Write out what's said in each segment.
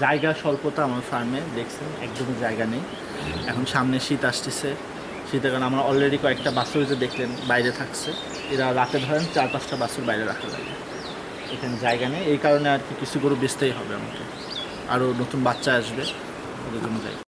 জায়গা স্বল্পতা আমার ফার্মে, দেখছেন? একদমই জায়গা নেই। এখন সামনে শীত আসতেছে। শীতের কারণে আমরা অলরেডি কয়েকটা বাছুর যে দেখলেন, বাইরে থাকছে। এরা রাতে ধরেন চার, পাঁচটা বাছুর বাইরে রাখা লাগে। এখানে জায়গা নেই। এই কারণে আর কি কিছু গরু বেচতেই হবে আমাকে। আরও নতুন বাচ্চা আসবে। ওদের জন্য যাই।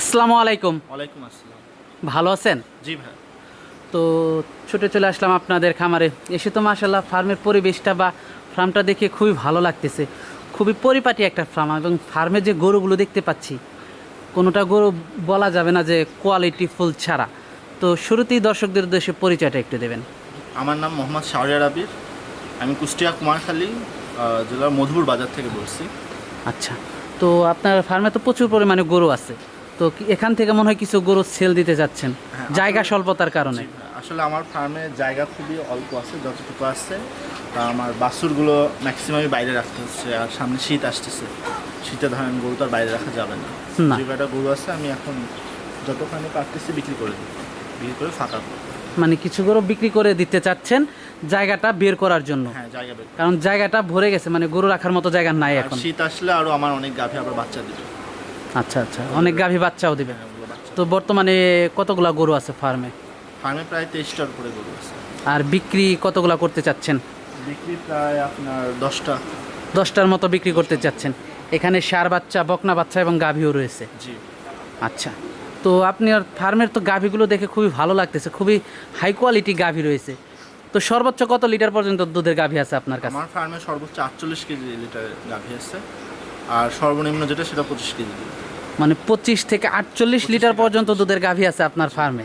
আসসালামু আলাইকুম। ওয়ালাইকুম আসসালাম। ভালো আছেন? জি ভাই। তো ছুটে চলে আসলাম আপনাদের খামারে। এসে তো মাসাল্লাহ ফার্মের পরিবেশটা বা ফার্মটা দেখে খুবই ভালো লাগতেছে। খুবই পরিপাটি একটা ফার্ম এবং ফার্মে যে গরুগুলো দেখতে পাচ্ছি কোনোটা গরু বলা যাবে না যে কোয়ালিটি ফুল ছাড়া। তো শুরুতেই দর্শকদের উদ্দেশ্যে পরিচয়টা একটু দেবেন। আমার নাম মোহাম্মদ শাহরিয়ার আবির। আমি কুষ্টিয়া কুমারখালী জেলার মধুপুর বাজার থেকে বলছি। আচ্ছা। তো আপনার ফার্মে তো প্রচুর পরিমাণে গরু আছে। তো এখান থেকে মনে হয় কিছু গরু সেল দিতে যাচ্ছেন। হ্যাঁ, জায়গা স্বল্পতার কারণে। আসলে আমার ফার্মে জায়গা খুবই অল্প আছে যতটুকু আছে। তা আমার বাসুরগুলো ম্যাক্সিমামই বাইরে রাখতে হচ্ছে আর সামনে শীত আসতেছে। শীতে ধরেন গরু তো আর বাইরে রাখা যাবে না। যে কয়টা গরু আছে আমি এখন যতখানি পারতেছি বিক্রি করে দিই। বিক্রি করে ফাঁকা মানে কিছু গরু বিক্রি করে দিতে চাচ্ছেন জায়গাটা বের করার জন্য। হ্যাঁ জায়গা বের কারণ জায়গাটা ভরে গেছে মানে গরু রাখার মতো জায়গা নাই এখন। শীত আসলে আরও আমার অনেক গাভী আবার বাচ্চা দিবে। আচ্ছা আচ্ছা। অনেক গাভী বাচ্চাও দিবে। তো বর্তমানে কতগুলা গরু আছে ফার্মে? ফার্মে প্রায় তেইশটার উপরে গরু আছে। আর বিক্রি কতগুলা করতে চাচ্ছেন? বিক্রি প্রায় আপনার দশটা। দশটার মতো বিক্রি করতে চাচ্ছেন। এখানে সার বাচ্চা বকনা বাচ্চা এবং গাভীও রয়েছে। জি। আচ্ছা। তো আপনি আর ফার্মের তো গাভীগুলো দেখে খুবই ভালো লাগতেছে খুবই হাই কোয়ালিটি গাভী রয়েছে। তো সর্বোচ্চ কত লিটার পর্যন্ত দুধের গাভী আছে আপনার কাছে? আমার ফার্মে সর্বোচ্চ আটচল্লিশ কেজি লিটার গাভী আছে। আর সর্বনিম্ন যেটা সেটা পঁচিশ কেজি। মানে পঁচিশ থেকে আটচল্লিশ লিটার পর্যন্ত দুধের গাভী আছে আপনার ফার্মে।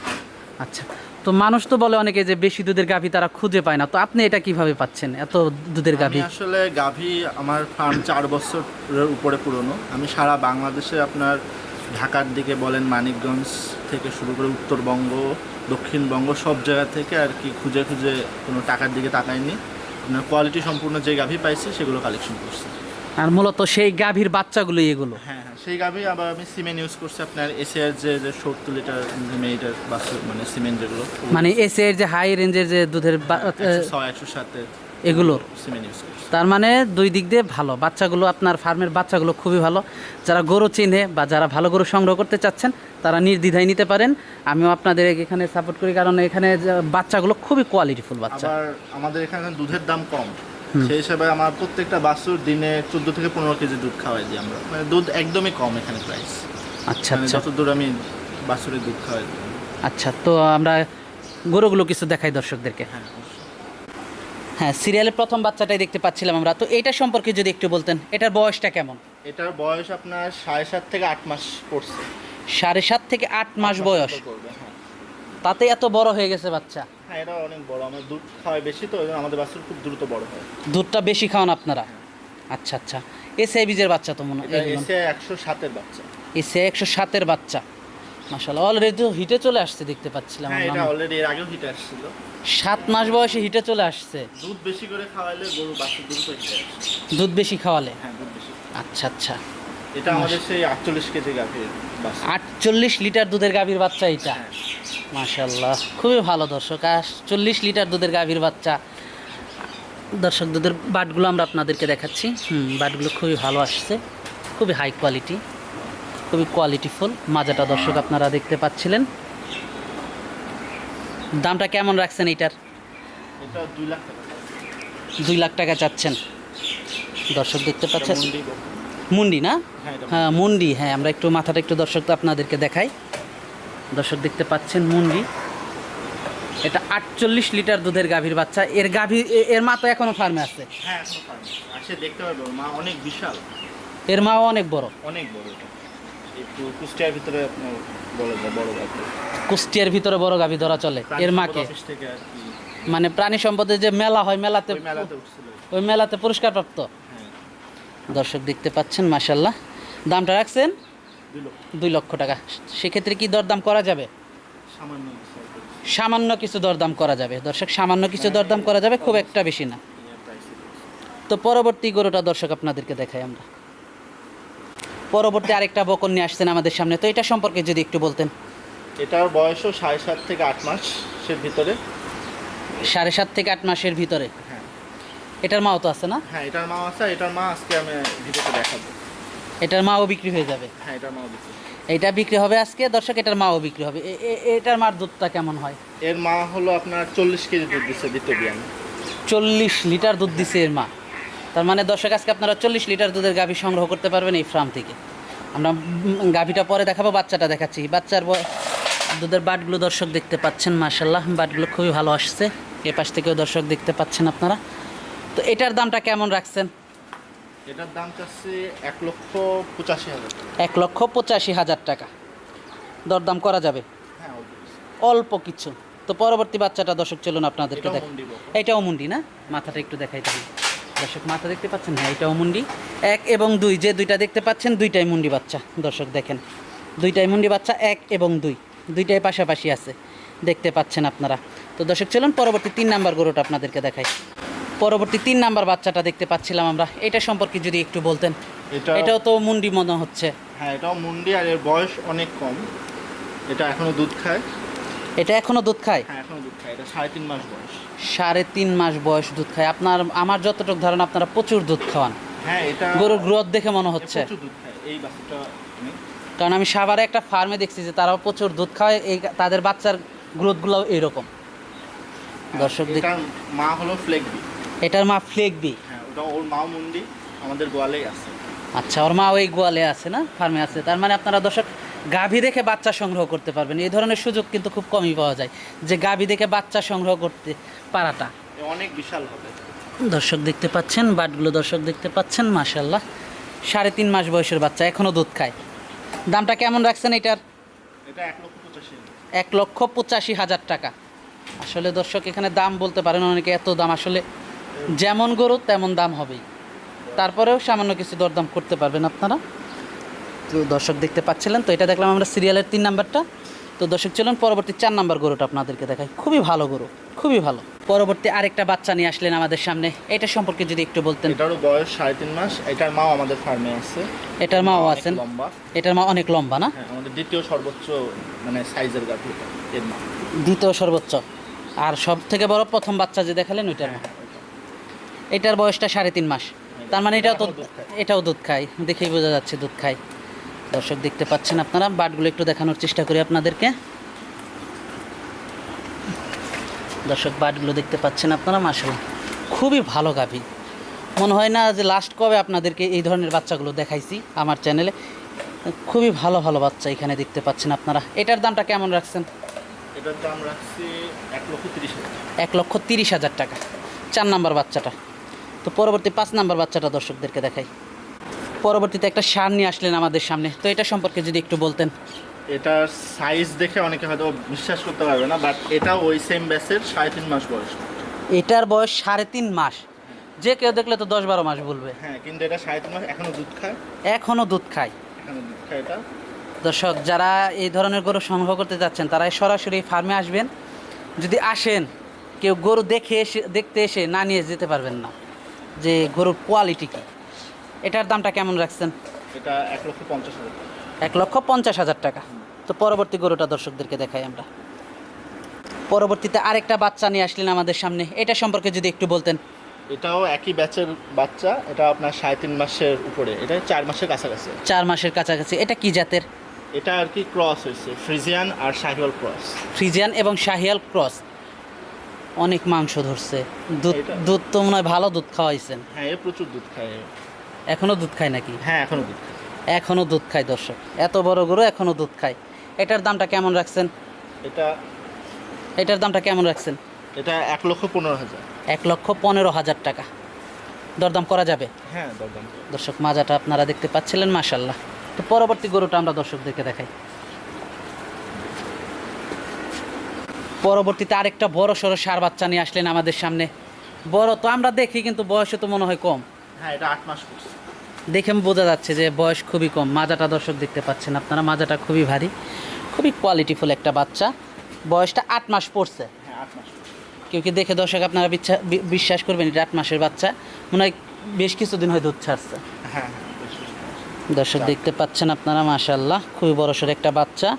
আচ্ছা তো মানুষ তো বলে অনেকে যে বেশি দুধের গাভী তারা খুঁজে পায় না। তো আপনি এটা কীভাবে পাচ্ছেন এত দুধের গাভী? আসলে গাভী আমার ফার্ম চার বছরের উপরে পুরনো। আমি সারা বাংলাদেশে আপনার ঢাকার দিকে বলেন মানিকগঞ্জ থেকে শুরু করে উত্তরবঙ্গ দক্ষিণবঙ্গ সব জায়গা থেকে আর কি খুঁজে খুঁজে কোনো টাকার দিকে তাকাইনি। আপনার কোয়ালিটি সম্পূর্ণ যে গাভী পাইছি সেগুলো কালেকশন করছি। আর মূলত সেই গাভীর বাচ্চাগুলোই এগুলো? হ্যাঁ হ্যাঁ সেই গাভী আবার আমি সিমেন্ট ইউজ করছি আপনার এসিআর যে যে সত্তর লিটার মিটার বাস মানে সিমেন্ট যেগুলো মানে এসে এর যে হাই রেঞ্জের যে দুধের বা- ছয় একশো সাতের ইউজ তার মানে দুই দিক দিয়ে ভালো। বাচ্চাগুলো আপনার ফার্মের বাচ্চাগুলো খুবই ভালো। যারা গরু চিনে বা যারা ভালো গরু সংগ্রহ করতে চাচ্ছেন তারা নির্দ্বিধায় নিতে পারেন। আমিও আপনাদের এখানে সাপোর্ট করি কারণ এখানে বাচ্চাগুলো খুবই কোয়ালিটিফুল বাচ্চা। আমাদের এখানে দুধের দাম কম। সেই হিসাবে আমার প্রত্যেকটা বাছুর দিনে চোদ্দ থেকে পনেরো কেজি দুধ খাওয়াই দিই আমরা। মানে দুধ একদমই কম এখানে প্রাইস আচ্ছা মানে আচ্ছা। যতদূর আমি বাছুরের দুধ খাওয়াই দিই। আচ্ছা তো আমরা গরুগুলো কিছু দেখাই দর্শকদেরকে। হ্যাঁ হ্যাঁ সিরিয়ালের প্রথম বাচ্চাটাই দেখতে পাচ্ছিলাম আমরা। তো এটা সম্পর্কে যদি একটু বলতেন এটার বয়সটা কেমন? এটার বয়স আপনার সাড়ে সাত থেকে আট মাস পড়ছে। সাড়ে সাত থেকে আট মাস বয়স। তাতে এত বড় হয়ে গেছে বাচ্চা। হ্যাঁ এটা অনেক বড়। আমার দুধ খাওয়াই বেশি তো আমাদের বাছুর খুব দ্রুত বড় হয়। দুধটা বেশি খাওয়ান আপনারা? আচ্ছা আচ্ছা। এসে বীজের বাচ্চা তো মনে হয়। একশো সাতের বাচ্চা। এসে একশো সাতের বাচ্চা। মাসাল্লাহ অলরেডি তো হিটে চলে আসছে দেখতে পাচ্ছিলাম হ্যাঁ এটা অলরেডি এর আগেও হিটে আসছিল। সাত মাস বয়সে হিটে চলে আসছে। দুধ বেশি করে খাওয়াইলে গরু বাছুর দ্রুত হিটে আসে। দুধ বেশি খাওয়ালে? হ্যাঁ দুধ বেশি। আচ্ছা আচ্ছা। এটা আমাদের সেই আটচল্লিশ কেজি গাভীর আটচল্লিশ লিটার দুধের গাভীর বাচ্চা এটা? হ্যাঁ। মাশাল্লাহ খুবই ভালো দর্শক। আর চল্লিশ লিটার দুধের গাভীর বাচ্চা। দর্শক দুধের বাটগুলো আমরা আপনাদেরকে দেখাচ্ছি। হুম বাটগুলো খুবই ভালো আসছে। খুবই হাই কোয়ালিটি খুবই কোয়ালিটিফুল মাজাটা দর্শক আপনারা দেখতে পাচ্ছিলেন। দামটা কেমন রাখছেন এইটার? দুই লাখ টাকা। দুই লাখ টাকা চাচ্ছেন। দর্শক দেখতে পাচ্ছেন? মুন্ডি না? হ্যাঁ হ্যাঁ মুন্ডি। হ্যাঁ আমরা একটু মাথাটা একটু দর্শক তো আপনাদেরকে দেখাই। দর্শক দেখতে পাচ্ছেন মুন্ডি। এটা আটচল্লিশ লিটার দুধের গাভীর বাচ্চা। এর গাভী এ- এর মা তো এখনও ফার্মে আছে। হ্যাঁ আসে দেখতে পারবে মা অনেক বিশাল। এর মাও অনেক বড়। অনেক বড় একটু কুষ্টিয়ার ভিতরে বড় বড় গাভী। কুষ্টিয়ার ভিতরে বড় গাভী ধরা চলে এর মাকে। মানে প্রাণী সম্পদের যে মেলা হয় মেলাতে ওই মেলাতে পুরস্কার প্রাপ্ত হ্যাঁ। দর্শক দেখতে পাচ্ছেন মাসাল্লাহ দামটা রাখছেন দুই লক্ষ। টাকা। সেক্ষেত্রে কি দরদাম করা যাবে? সামান্য কিছু দরদাম করা যাবে। দর্শক সামান্য কিছু দরদাম করা যাবে খুব একটা বেশি না। তো পরবর্তী গরুটা দর্শক আপনাদেরকে দেখাই আমরা। পরবর্তী আরেকটা বকন নিয়ে আসছেন আমাদের সামনে। তো এটা সম্পর্কে যদি একটু বলতেন। এটার বয়সও সাড়ে সাত থেকে আট মাস সে ভিতরে। সাড়ে সাত থেকে আট মাসের ভিতরে? হ্যাঁ। এটার মাও তো আছে না? হ্যাঁ এটার মা আছে। এটার মা আজকে আমি ভিডিওতে দেখাবো। এটার মাও বিক্রি হয়ে যাবে। হ্যাঁ এটার মাও দিচ্ছে এটা বিক্রি হবে আজকে দর্শক এটার মাও বিক্রি হবে। এটার মার দুধটা কেমন হয়? এর মা হলো আপনার চল্লিশ কেজি দুধ দিচ্ছে দ্বিতীয় বিয়ান চল্লিশ লিটার দুধ দিছে এর মা। তার মানে দর্শক আজকে আপনারা চল্লিশ লিটার দুধের গাভী সংগ্রহ করতে পারবেন এই ফার্ম থেকে। আমরা গাভীটা পরে দেখাবো বাচ্চাটা দেখাচ্ছি। বাচ্চার দুধের বাটগুলো দর্শক দেখতে পাচ্ছেন মাসাল্লাহ বাটগুলো খুবই ভালো আসছে। এ পাশ থেকেও দর্শক দেখতে পাচ্ছেন আপনারা। তো এটার দামটা কেমন রাখছেন? এটার দাম চাচ্ছে এক লক্ষ পঁচাশি হাজার টাকা। এক লক্ষ পঁচাশি হাজার টাকা। দরদাম করা যাবে? হ্যাঁ অল্প কিছু। তো পরবর্তী বাচ্চাটা দর্শক চলুন আপনাদেরকে দেখ। এটাও মুন্ডি না? মাথাটা একটু দেখাই থাকি দর্শক মাথা দেখতে পাচ্ছেন? হ্যাঁ এটাও মুন্ডি। এক এবং দুই যে দুইটা দেখতে পাচ্ছেন দুইটাই মুন্ডি বাচ্চা। দর্শক দেখেন। দুইটাই মুন্ডি বাচ্চা এক এবং দুই। দুইটাই পাশাপাশি আছে। দেখতে পাচ্ছেন আপনারা। তো দর্শক চলুন পরবর্তী তিন নাম্বার গরুটা আপনাদেরকে দেখাই। পরবর্তী তিন নাম্বার বাচ্চাটা দেখতে পাচ্ছিলাম আমরা। এটা সম্পর্কে যদি একটু বলতেন। এটাও তো মুন্ডি মনে হচ্ছে। হ্যাঁ এটাও মুন্ডি আর এর বয়স অনেক কম। এটা এখনও দুধ খায়। এটা এখনও দুধ খায়? হ্যাঁ এখনও দুধ খায়। এটা সাড়ে তিন মাস বয়স। সাড়ে তিন মাস বয়স দুধ খায়। আপনার আমার যতটুকু ধারণা আপনারা প্রচুর দুধ খাওয়ান। হ্যাঁ এটা গরুর গ্রোথ দেখে মনে হচ্ছে। প্রচুর দুধ খায়। এই বাচ্চাটা কারণ আমি সাভারে একটা ফার্মে দেখছি যে তারাও প্রচুর দুধ খায়। এই তাদের বাচ্চার গ্রোথগুলো এইরকম। দর্শক দেখ মা হলো ফ্লেগবি এটার মা ফ্লেগবি হ্যাঁ ওটা ওর মুন্ডি আমাদের গোয়ালেই আছে। আচ্ছা ওর মা ওই গোয়ালে আছে না? ফার্মে আছে। তার মানে আপনারা দর্শক গাভী দেখে বাচ্চা সংগ্রহ করতে পারবেন। এই ধরনের সুযোগ কিন্তু খুব কমই পাওয়া যায় যে গাভী দেখে বাচ্চা সংগ্রহ করতে পারাটা। অনেক বিশাল হবে। দর্শক দেখতে পাচ্ছেন বাটগুলো দর্শক দেখতে পাচ্ছেন মাশাল্লাহ সাড়ে তিন মাস বয়সের বাচ্চা এখনও দুধ খায়। দামটা কেমন রাখছেন এটার? এটা। এক লক্ষ পঁচাশি হাজার টাকা। আসলে দর্শক এখানে দাম বলতে পারেন অনেকে এত দাম। আসলে যেমন গরু তেমন দাম হবেই। তারপরেও সামান্য কিছু দরদাম করতে পারবেন আপনারা। তো দর্শক দেখতে পাচ্ছিলেন তো এটা দেখলাম আমরা সিরিয়ালের তিন নাম্বারটা। তো দর্শক চলুন পরবর্তী চার নাম্বার গরুটা আপনাদেরকে দেখাই। খুবই ভালো গরু খুবই ভালো। পরবর্তী আরেকটা বাচ্চা নিয়ে আসলেন আমাদের সামনে। এটা সম্পর্কে যদি একটু বলতেন। এটারও বয়স সাড়ে তিন মাস। এটার মাও আমাদের ফার্মে আছে। এটার মাও আছেন। লম্বা। এটার মা অনেক লম্বা না? হ্যাঁ আমাদের দ্বিতীয় সর্বোচ্চ মানে সাইজের গাভি এর মা। দ্বিতীয় সর্বোচ্চ। আর সব থেকে বড় প্রথম বাচ্চা যে দেখালেন ওইটার মা। এটার বয়সটা সাড়ে তিন মাস। তার মানে এটাও তো। এটাও দুধ খায়। দেখেই বোঝা যাচ্ছে দুধ খায়। দর্শক দেখতে পাচ্ছেন আপনারা বাটগুলো একটু দেখানোর চেষ্টা করি আপনাদেরকে। দর্শক বাটগুলো দেখতে পাচ্ছেন আপনারা মাসাল খুবই ভালো গাভী। মনে হয় না যে লাস্ট কবে আপনাদেরকে এই ধরনের বাচ্চাগুলো দেখাইছি আমার চ্যানেলে খুবই ভালো ভালো বাচ্চা এখানে দেখতে পাচ্ছেন আপনারা। এটার দামটা কেমন রাখছেন? এটার দাম রাখছি এক লক্ষ তিরিশ এক লক্ষ তিরিশ হাজার টাকা। চার নাম্বার বাচ্চাটা। তো পরবর্তী পাঁচ নাম্বার বাচ্চাটা দর্শকদেরকে দেখাই। পরবর্তীতে একটা সার নিয়ে আসলেন আমাদের সামনে। তো এটা সম্পর্কে যদি একটু বলতেন। এটার সাইজ দেখে অনেকে হয়তো বিশ্বাস করতে পারবে না বাট এটা ওই সেম ব্যাসের সাড়ে তিন মাস বয়স। এটার বয়স সাড়ে তিন মাস। যে কেউ দেখলে তো দশ বারো মাস বলবে। হ্যাঁ কিন্তু এটা সাড়ে তিন মাস এখনও দুধ খায়। এখনও দুধ খায়। এখনও দুধ খায় এটা। দর্শক যারা এই ধরনের গরু সংগ্রহ করতে যাচ্ছেন তারা সরাসরি ফার্মে আসবেন। যদি আসেন কেউ গরু দেখে এসে দেখতে এসে না নিয়ে যেতে পারবেন না। যে গরুর কোয়ালিটি কী? এটার দামটা কেমন রাখছেন? এটা এক লক্ষ পঞ্চাশ হাজার টাকা। এক লক্ষ পঞ্চাশ হাজার টাকা। তো পরবর্তী গরুটা দর্শকদেরকে দেখাই আমরা। পরবর্তীতে আরেকটা বাচ্চা নিয়ে আসলেন আমাদের সামনে। এটা সম্পর্কে যদি একটু বলতেন। এটাও একই ব্যাচের বাচ্চা। এটা আপনার সাড়ে তিন মাসের উপরে। এটা চার মাসের কাছাকাছি। চার মাসের কাছাকাছি। এটা কি জাতের? এটা আর কি ক্রস হয়েছে। ফ্রিজিয়ান আর শাহিওয়াল ক্রস ফ্রিজিয়ান এবং শাহিয়াল ক্রস অনেক মাংস ধরছে। দুধ দুধ তো মনে হয় ভালো দুধ খাওয়াইছেন। হ্যাঁ এ প্রচুর দুধ খায়। এ। এখনও দুধ খায় নাকি? হ্যাঁ এখনও দুধ খায়। এখনও দুধ খায় দর্শক। এত বড় গরু এখনও দুধ খায়। এটার দামটা কেমন রাখছেন? এটা এটার দামটা কেমন রাখছেন? এটা এক লক্ষ পনেরো হাজার। এক লক্ষ পনেরো হাজার টাকা। দরদাম করা যাবে? হ্যাঁ দরদাম দর্শক মাজাটা আপনারা দেখতে পাচ্ছিলেন মাশাল্লাহ তো পরবর্তী গরুটা আমরা দর্শকদেরকে দেখাই। পরবর্তীতে আরেকটা বড় সড়ো সার বাচ্চা নিয়ে আসলেন আমাদের সামনে। বড় তো আমরা দেখি কিন্তু বয়সে তো মনে হয় কম। হ্যাঁ এটা আট মাস দেখে বোঝা যাচ্ছে যে বয়স খুবই কম। মাজাটা দর্শক দেখতে পাচ্ছেন আপনারা মাজাটা খুবই ভারী খুবই কোয়ালিটিফুল একটা বাচ্চা। বয়সটা আট মাস পড়ছে। হ্যাঁ আট মাস করছে কেউ কি দেখে দর্শক আপনারা বিশ্বাস করবেন এটা আট মাসের বাচ্চা? মনে হয় বেশ কিছুদিন হয় দুধ ছাড়ছে। দর্শক দেখতে পাচ্ছেন আপনারা মাশাল্লাহ খুবই বড়সড় একটা বাচ্চা।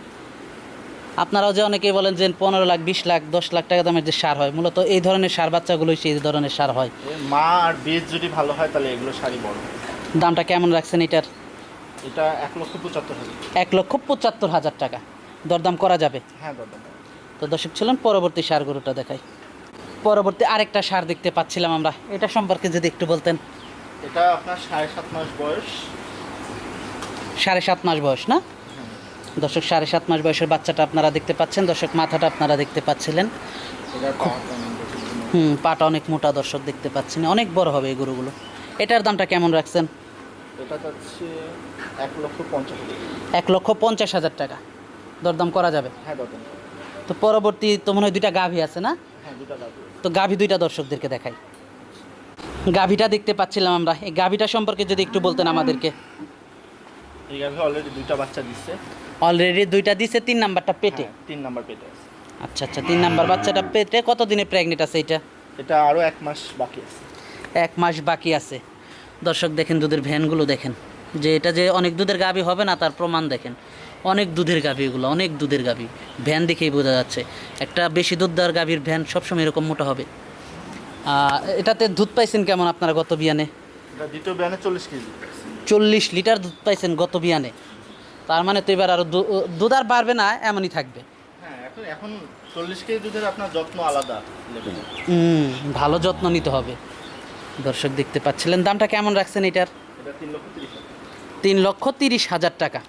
আপনারাও যে অনেকেই বলেন যে পনেরো লাখ বিশ লাখ দশ লাখ টাকা দামের যে সার হয় মূলত এই ধরনের সার বাচ্চাগুলোই সেই ধরনের সার হয়। মা আর বীজ যদি ভালো হয় তাহলে এগুলো সারই বড়। দামটা কেমন রাখছেন এটার? এটা এক লক্ষ পঁচাত্তর হাজার। এক লক্ষ পঁচাত্তর হাজার টাকা। দরদাম করা যাবে? হ্যাঁ দাদা তো দর্শক ছিলেন পরবর্তী সার গরুটা দেখাই। পরবর্তী আরেকটা সার দেখতে পাচ্ছিলাম আমরা। এটা সম্পর্কে যদি একটু বলতেন। এটা আপনার সাড়ে সাত মাস বয়স। সাড়ে সাত মাস বয়স না? দর্শক সাড়ে সাত মাস বয়সের বাচ্চাটা আপনারা দেখতে পাচ্ছেন। দর্শক মাথাটা আপনারা দেখতে পাচ্ছিলেন। হুম পাটা অনেক মোটা দর্শক দেখতে পাচ্ছেন। অনেক বড় হবে এই গরুগুলো। এটার দামটা কেমন রাখছেন? এক লক্ষ পঞ্চাশ হাজার টাকা। দরদাম করা যাবে? হ্যাঁ তো পরবর্তী তো মনে হয় দুইটা গাভী আছে না? হ্যাঁ তো গাভী দুইটা দর্শকদেরকে দেখাই। গাভীটা দেখতে পাচ্ছিলাম আমরা। এই গাভীটা সম্পর্কে যদি একটু বলতেন আমাদেরকে। এই গাভি অলরেডি দুইটা বাচ্চা দিচ্ছে। অলরেডি দুইটা দিছে তিন নাম্বারটা পেটে? হ্যাঁ, তিন নাম্বার পেটে আছে। আচ্ছা আচ্ছা তিন নাম্বার বাচ্চাটা পেটে কত দিনে প্রেগনেন্ট আছে এটা? এটা আরও এক মাস বাকি আছে। এক মাস বাকি আছে। দর্শক দেখেন দুধের ভ্যানগুলো দেখেন। যে এটা যে অনেক দুধের গাভী হবে না তার প্রমাণ দেখেন। অনেক দুধের গাভী এগুলো অনেক দুধের গাভী। ভ্যান দেখেই বোঝা যাচ্ছে। একটা বেশি দুধ দেওয়ার গাভীর ভ্যান সবসময় এরকম মোটা হবে। এটাতে দুধ পাইছেন কেমন আপনারা গত বিয়ানে? দ্বিতীয় ব্যানে চল্লিশ কেজি। চল্লিশ লিটার দুধ পাইছেন গত বিয়ানে। তার মানে তো এবার আরও দুধ আর বাড়বে না এমনই থাকবে। হ্যাঁ এখন চল্লিশ কেজি দুধের আপনার যত্ন আলাদা হুম ভালো যত্ন নিতে হবে। দর্শক দেখতে পাচ্ছিলেন দামটা কেমন রাখছেন এটার? তিন লক্ষ তিরিশ হাজার। টাকা।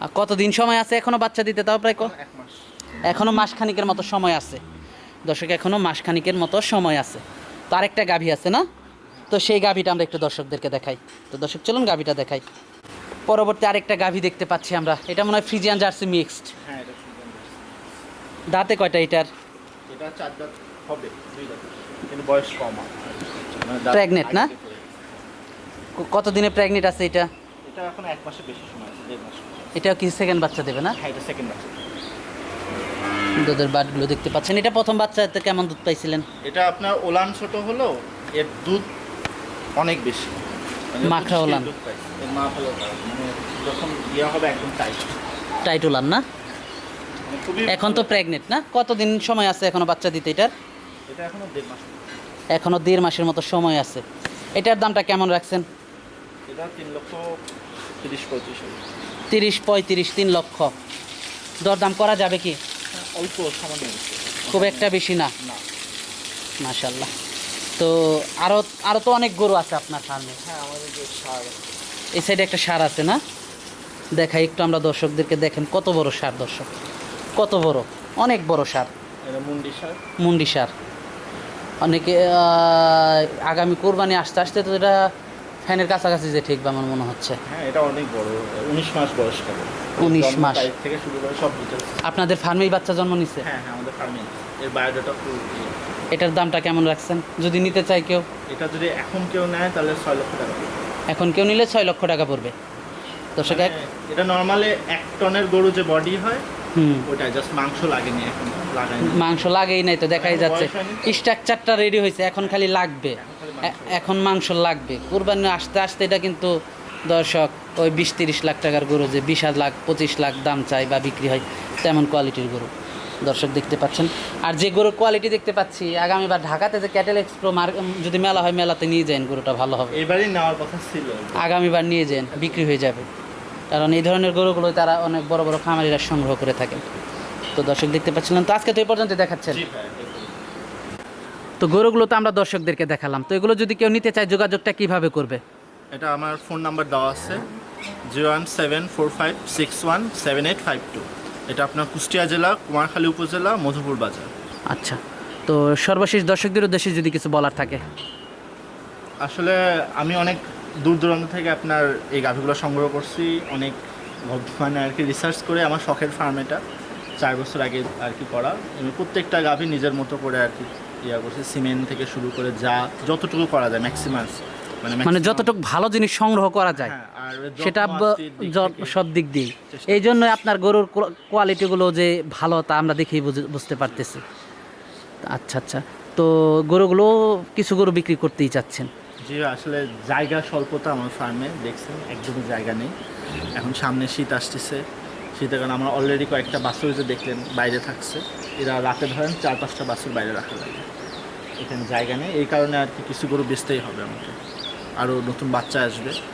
আর কতদিন সময় আছে এখনও বাচ্চা দিতে? তাও প্রায় ক- এক মাস। এখনও মাসখানিকের মতো সময় আছে। দর্শক এখনও মাসখানিকের মতো সময় আছে। তার একটা গাভী আছে না? তো সেই গাভীটা আমরা একটু দর্শকদেরকে দেখাই। তো দর্শক চলুন গাভীটা দেখাই। পরবর্তী আরেকটা গাভী দেখতে পাচ্ছি আমরা। এটা মনে হয় ফ্রিজিয়ান জার্সি মিক্সড। হ্যাঁ। দাঁতে কয়টা এটার? এটা চার দাঁত হবে কিন্তু বয়স কম আর। মানে না? আগে থেকে। পড়ে। ক- কতদিনে প্রেগনেন্ট আছে এটা? এটা এখন এক মাসের বেশি সময় আছে দেড় মাস। এটাও কি সেকেন্ড বাচ্চা দেবে না? হ্যাঁ এটা সেকেন্ড বাচ্চা দুধের বাটগুলো দেখতে পাচ্ছেন। এটা প্রথম বাচ্চাতে কেমন দুধ পাইছিলেন? এটা আপনার ওলান ছোট হলো এর দুধ অনেক বেশি। মানে মাখা 25 ওলান। মানে যখন ইয়ে হবে একদম টাইট টাইটুলার না? মানে এখন তো প্রেগনেন্ট না? কতদিন সময় আছে এখনও বাচ্চা দিতে এটার? এটা এখনও দেড় মাস। এখনও দেড় মাসের মতো সময় আছে। এটার দামটা কেমন রাখছেন? এটা তিন লক্ষ তিরিশ পঁয়ত্রিশ তিরিশ পঁয়ত্রিশ তিন লক্ষ। দরদাম করা যাবে কি? হ্যাঁ, অল্প সামান্য। খুব একটা বেশি না? না। মাশাল্লাহ তো আরও আরও তো অনেক গরু আছে আপনার ফার্মে হ্যাঁ এই সাইডে একটা সার আছে না? দেখাই একটু আমরা দর্শকদেরকে দেখেন কত বড় সার দর্শক। কত বড় অনেক বড় সার। মুন্ডি সার। মুন্ডি সার। অনেকে আগামী কোরবানি আসতে আসতে তো এটা ফ্যানের কাছাকাছি যে ঠিকবে আমার মনে হচ্ছে। হ্যাঁ এটা অনেক বড় উনিশ মাস বয়স হবে। 19 জন্ম মাস। থেকে শুরু করে সব আপনাদের ফার্মেই বাচ্চা জন্ম নিছে? হ্যাঁ হ্যাঁ আমাদের ফার্মে এর বায়োডাটা এটার দামটা কেমন রাখছেন? যদি নিতে চাই কেউ? এটা যদি এখন কেউ নেয় তাহলে ছয় লক্ষ টাকা এখন কেউ নিলে ছয় লক্ষ টাকা পড়বে। দর্শক মানে এটা নর্মালি এক টনের গরু যে বডি হয় হুম। ওটা জাস্ট মাংস লাগেনি এখন মাংস লাগেই নাই তো দেখাই যাচ্ছে? স্ট্রাকচারটা রেডি হয়েছে এখন খালি লাগবে। এখন মাংস। এখন মাংস লাগবে। কোরবানি আসতে আসতে এটা কিন্তু দর্শক ওই বিশ তিরিশ লাখ টাকার গরু যে বিশ লাখ পঁচিশ লাখ দাম চাই বা বিক্রি হয় তেমন কোয়ালিটির গরু। দর্শক দেখতে পাচ্ছেন। আর যে গরুর কোয়ালিটি দেখতে পাচ্ছি আগামীবার ঢাকাতে যে ক্যাটেল এক্সপ্রো যদি মেলা হয় মেলাতে নিয়ে যান গরুটা ভালো হবে। এবারই নেওয়ার কথা ছিল। আগামীবার নিয়ে যান বিক্রি হয়ে যাবে। কারণ এই ধরনের গরুগুলো তারা অনেক বড় বড় খামারিরা সংগ্রহ করে থাকেন তো দর্শক দেখতে পাচ্ছিলেন তো আজকে তো এই পর্যন্ত দেখাচ্ছেন। তো গরুগুলো তো আমরা দর্শকদেরকে দেখালাম। তো এগুলো যদি কেউ নিতে চায় যোগাযোগটা কীভাবে করবে? এটা আমার ফোন নাম্বার দেওয়া আছে zero one seven four five six one seven eight five two. এটা আপনার কুষ্টিয়া জেলা কুমারখালী উপজেলা মধুপুর বাজার। আচ্ছা তো সর্বশেষ দর্শকদের উদ্দেশ্যে যদি কিছু বলার থাকে। আসলে আমি অনেক দূর দূরান্ত থেকে আপনার এই গাভিগুলো সংগ্রহ করছি অনেক মানে আর কি রিসার্চ করে আমার শখের ফার্ম এটা চার বছর আগে আর কি করা। আমি প্রত্যেকটা গাভী নিজের মতো করে আর কি ইয়া করছি সিমেন্ট থেকে শুরু করে যা যতটুকু করা যায় ম্যাক্সিমাম মানে মানে যতটুকু ভালো জিনিস সংগ্রহ করা যায়। হ্যাঁ, সেটা সব দিক দিয়ে। এই জন্য আপনার গরুর কোয়ালিটিগুলো যে ভালো তা আমরা দেখেই বুঝে- বুঝতে পারতেছি। আচ্ছা আচ্ছা। তো গরুগুলো কিছু গরু বিক্রি করতেই চাচ্ছেন? জি আসলে জায়গা স্বল্পতা আমার ফার্মে দেখছেন? একদমই জায়গা নেই। এখন সামনে শীত আসতেছে। শীতের কারণে আমরা অলরেডি কয়েকটা বাছুর যে দেখলেন বাইরে থাকছে। এরা রাতে ধরেন চার পাঁচটা বাছুর বাইরে রাখা লাগে। এখানে জায়গা নেই। এই কারণে আর কি কিছু গরু বেচতেই হবে আমাকে। আরও নতুন বাচ্চা আসবে।